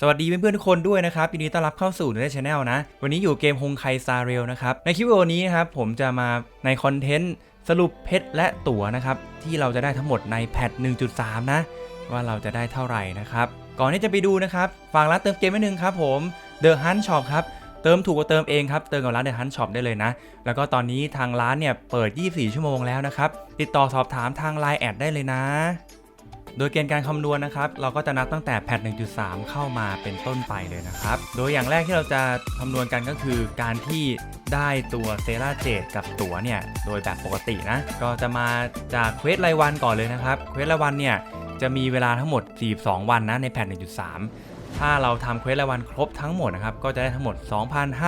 สวัสดีเพื่อนๆทุกคนด้วยนะครับยินดีต้อนรับเข้าสู่ในช anel นะ วันนี้อยู่เกมฮงไคซาเรลนะครับ ในคลิปวิดีโอนี้นะครับ ผมจะมาในคอนเทนต์สรุปเพชรและตั๋วนะครับ ที่เราจะได้ทั้งหมดในแพท 1.3 นะ ว่าเราจะได้เท่าไหร่นะครับ ก่อนที่จะไปดูนะครับฝากร้านเติมเกมไว้หนึ่งครับผม The Hunt Shop ครับเติมถูกกว่าเติมเองครับ เติมกับร้าน The Hunt Shop ได้เลยนะ แล้วก็ตอนนี้ทางร้านเนี่ยเปิด 24 ชั่วโมงแล้วนะครับ ติดต่อสอบถามทาง Line แอดได้เลยนะ โดยเกณฑ์การคำนวณนะครับ เราก็จะนับตั้งแต่แพท 1.3 เข้ามาเป็นต้นไปเลยนะครับ โดยอย่างแรกที่เราจะคำนวณกันก็คือการที่ได้ตัวเซราเจดกับตั๋วเนี่ย โดยแบบปกตินะ ก็จะมาจากเควสรายวันก่อนเลยนะครับ เควสรายวันเนี่ย จะมีเวลาทั้งหมด 42 วันนะในแพท 1.3 ถ้าเราทำเควสรายวันครบทั้งหมดนะครับ ก็จะได้ทั้งหมด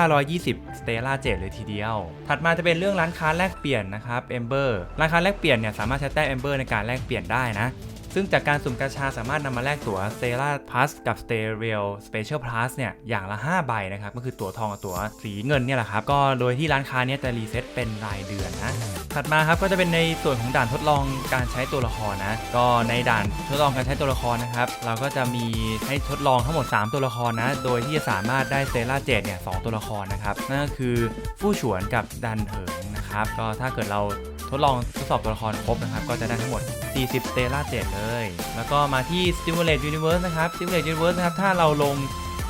2,520 สเตล่าเจดเลยทีเดียว ถัดมาจะเป็นเรื่องร้านค้าแลกเปลี่ยนนะครับ Ember ร้านค้าแลกเปลี่ยนเนี่ยสามารถใช้แต้ม Ember ในการแลกเปลี่ยนได้นะ ซึ่งจากการสุ่มกาชาสามารถนำมาแลกตั๋ว Stella Plus กับ Stereo Special Plus เนี่ย อย่างละ 5 ใบนะครับ ก็คือตั๋วทองกับตั๋วสีเงินเนี่ยแหละครับ ก็โดยที่ร้านค้าเนี้จะรีเซ็ตเป็นรายเดือนนะ ถัดมาครับก็จะเป็นในส่วนของด่านทดลองการใช้ตัวละครนะ ก็ในด่านทดลองการใช้ตัวละครนะครับ เราก็จะมีให้ทดลองทั้งหมด 3 ตัวละครนะ โดยที่จะสามารถได้เซราเจดเนี่ยสตัวละครนะครับ นั่นก็คือฟู่ฉวนกับดันเหิงนะครับ ก็ถ้าเกิดเรา ทดลองทดสอบตัวละครครบนะครับ ก็จะได้ทั้งหมด 40 เตล่าเจดเลย แล้วก็มาที่ Stimulate Universe นะครับ Stimulate Universe นะครับ ถ้าเราลง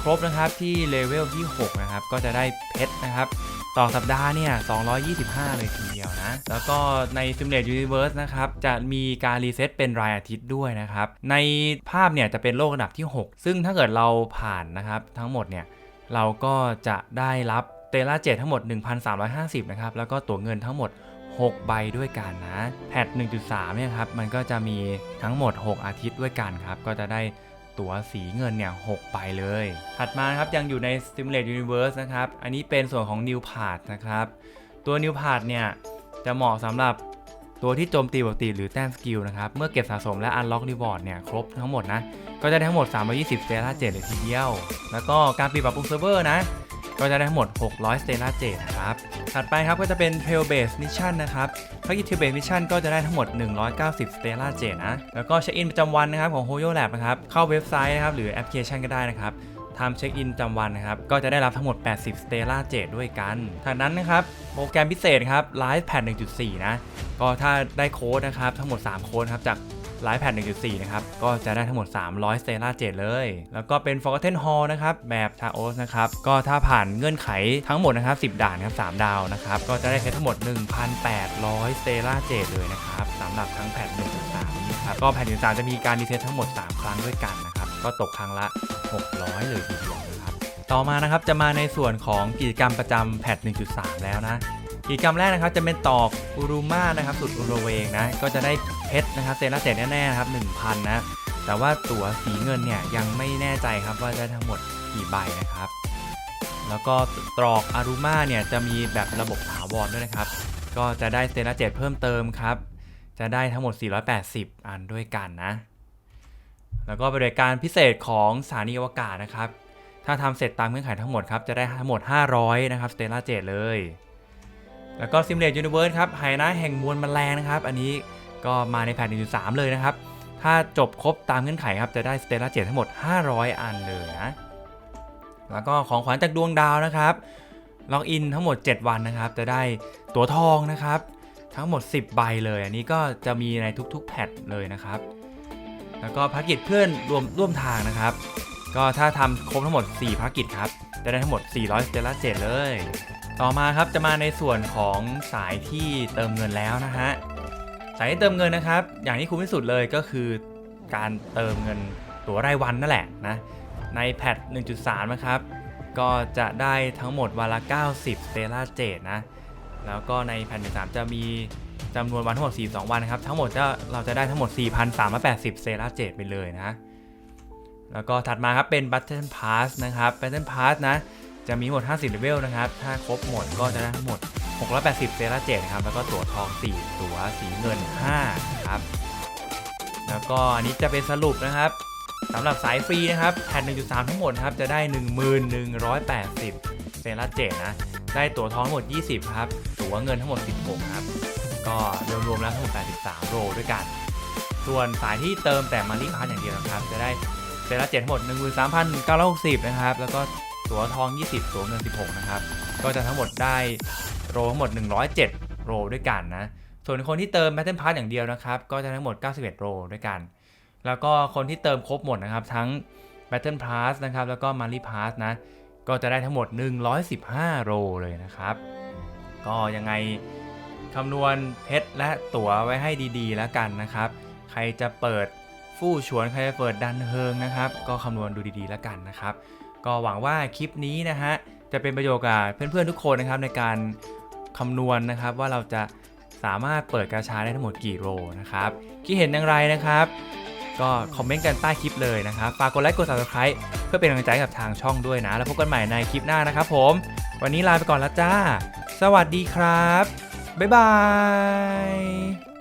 ครบนะครับที่เลเวลที่ 6 นะครับ ก็จะได้เพชรนะครับ ต่อสัปดาห์เนี่ย 225 เลยทีเดียวนะ แล้วก็ใน Simulate Universe นะครับ จะมีการรีเซ็ตเป็นรายอาทิตย์ด้วยนะครับ ในภาพเนี่ยจะเป็นโลกระดับที่ 6 ซึ่งถ้าเกิดเราผ่านนะครับทั้งหมดเนี่ย เราก็จะได้รับเตล่าเจทั้งหมด 1,350 นะครับ แล้วก็ตั๋วเงินทั้งหมด 6 ใบด้วยกันนะแพท1.3เนี่ยครับมันก็จะมีทั้งหมด 6 อาทิตย์ด้วยกันครับ ก็จะได้ตั๋วสีเงินเนี่ย6ใบเลย ถัดมาครับยังอยู่ใน Simulate Universe นะครับ อันนี้เป็นส่วนของ New Part นะครับ ตัว New Part เนี่ย จะเหมาะสำหรับตัวที่โจมตีปกติหรือแต้มสกิลนะครับ เมื่อเก็บสะสมและ Unlock Reward เนี่ย ครบทั้งหมดนะ ก็จะได้ทั้งหมด 320สเตล่าเจดเลยทีเดียว แล้วก็การปิดปรับปรุงเซิร์ฟเวอร์นะ ก็จะได้ทั้งหมด 600 สเตล่าเจดครับ ถัดไปครับก็จะเป็น Trail Base Mission นะครับภารกิจ Trail Base Mission ก็จะได้ทั้งหมด 190 สเตล่าเจดนะ แล้วก็เช็คอินประจำวันนะครับของ Hoyo Lab นะครับ เข้าเว็บไซต์นะครับหรือแอปพลิเคชันก็ได้นะครับทำเช็คอินประจำวันนะครับ ก็จะได้รับทั้งหมด 80 สเตล่าเจดด้วยกันจากนั้นนะครับ โปรแกรมพิเศษครับ Live Pad 1.4 นะ ก็ถ้าได้โค้ดนะครับ ทั้งหมด 3 โค้ดครับ จาก ไลฟ์แพด1.4 นะครับ ก็จะได้ทั้งหมด 300สเตล่าเจดเลย แล้วก็เป็น Forgotten Hall นะครับ แบบ t a o s นะครับ ก็ถ้าผ่านเงื่อนไขทั้งหมดนะครับ 10 ด่านครับ 3 ดาวนะครับ ก็จะได้เพชรทั้งหมด 1,800สเตล่าเจดเลยนะครับสำหรับทั้งแพด1.3นี้ครับ ก็แพด1.3 จะมีการรีเซ็ตทั้งหมด 3 ครั้งด้วยกันนะครับ ก็ตกครั้งละ 600 เลยทีเดียวนะครับต่อมานะครับจะมาในส่วนของกิจกรรมประจำแพท1.3 แล้วนะ กิจกรรมแรกนะครับจะเป็นตอกอุรุมานะครับสุดอุรเวงนะก็จะได้เพชรนะครับเซนละเศษแน่ๆนะครับ1,000นะแต่ว่าตั๋วสีเงินเนี่ยยังไม่แน่ใจครับว่าได้ทั้งหมดกี่ใบนะครับ แล้วก็ตรอกอารุมาเนี่ยจะมีแบบระบบถาวรด้วยนะครับ ก็จะได้เซนละเจ็ดเพิ่มเติมครับ จะได้ทั้งหมด 480 อันด้วยกันนะ แล้วก็บริการพิเศษของสถานีอวกาศนะครับ ถ้าทำเสร็จตามเงื่อนไขทั้งหมดครับจะได้ทั้งหมด 500 นะครับสเตล่าเจดเลย แล้วก็ Simulate Universe ครับไฮนะแห่งมวลแมลงนะครับ อันนี้ก็มาในแพท1.3 เลยนะครับ ถ้าจบครบตามเงื่อนไขครับ จะได้สเตล่าเจดทั้งหมด 500 อันเลยนะ แล้วก็ของขวัญจากดวงดาวนะครับล็อกอินทั้งหมด 7 วันนะครับ จะได้ตั๋วทองนะครับ ทั้งหมด 10 ใบเลย อันนี้ก็จะมีในทุกๆ แพทเลยนะครับ แล้วก็ภารกิจเพื่อนรวมร่วมทางนะครับ ก็ถ้าทำครบทั้งหมด 4ภารกิจครับ จะได้ทั้งหมด 400สเตล่าเจดเลย ต่อมาครับจะมาในส่วนของสายที่เติมเงินแล้วนะฮะสายที่เติมเงินนะครับ อย่างที่คุ้มที่สุดเลยก็คือการเติมเงินตั๋วรายวันนั่นแหละนะในแพท1.3 นะครับ ก็จะได้ทั้งหมดวันละ 90 สเตล่าเจดนะ แล้วก็ในแพท1.3 จะมีจำนวนวันทั้งหมด 42 วันนะครับ ทั้งหมดจะเราจะได้ทั้งหมด 4,380 สเตล่าเจดไปเลยนะ แล้วก็ถัดมาครับเป็น Battle Pass นะครับ Battle Pass นะ จะมีหมด 50เลเวลนะครับ ถ้าครบหมดก็จะได้ทั้งหมด 680 เซราเจนครับ แล้วก็ตั๋วทอง 4 ตั๋วสีเงิน5ครับ แล้วก็อันนี้จะเป็นสรุปนะครับสำหรับสายฟรีนะครับแผ่น1.3 ทั้งหมดครับ จะได้ 1180 เซราเจนะ ได้ตั๋วทองทั้งหมด 20 ครับ ตั๋วเงินทั้งหมด 16 ครับ ก็รวมๆแล้วทั้งหมด 83 โรด้วยกัน ส่วนสายที่เติมแต่มารีพาร์อย่างเดียวนะครับ จะได้เซตละ7ทั้งหมด 13,960 นะครับ แล้วก็ ตั๋วทอง 20 ตั๋วเงิน 16 นะครับ ก็จะทั้งหมดได้โรทั้งหมด 107 โรด้วยกันนะ ส่วนคนที่เติม Battle Pass อย่างเดียวนะครับ ก็จะทั้งหมด 91 โรด้วยกัน แล้วก็คนที่เติมครบหมดนะครับ ทั้ง Battle Pass นะครับ แล้วก็ Monthly Pass นะ ก็จะได้ทั้งหมด 115 โรเลยนะครับ ก็ยังไงคำนวณเพชรและตั๋วไว้ให้ดีๆ แล้วกันนะครับ ใครจะเปิดฟู่ชวนใครจะเปิดดันเฮิงนะครับ ก็คำนวณดูดีๆ แล้วกันนะครับ ก็หวังว่าคลิปนี้นะฮะจะเป็นประโยชน์กับเพื่อนๆทุกคนนะครับในการคำนวณนะครับว่าเราจะสามารถเปิดกาชาได้ทั้งหมดกี่โรนะครับคิดเห็นอย่างไรนะครับ ก็คอมเมนต์กันใต้คลิปเลยนะครับฝากกดไลค์กด subscribe เพื่อเป็นกำลังใจกับทางช่องด้วยนะ แล้วพบกันใหม่ในคลิปหน้านะครับผม วันนี้ลาไปก่อนแล้วจ้า สวัสดีครับ บ๊ายบาย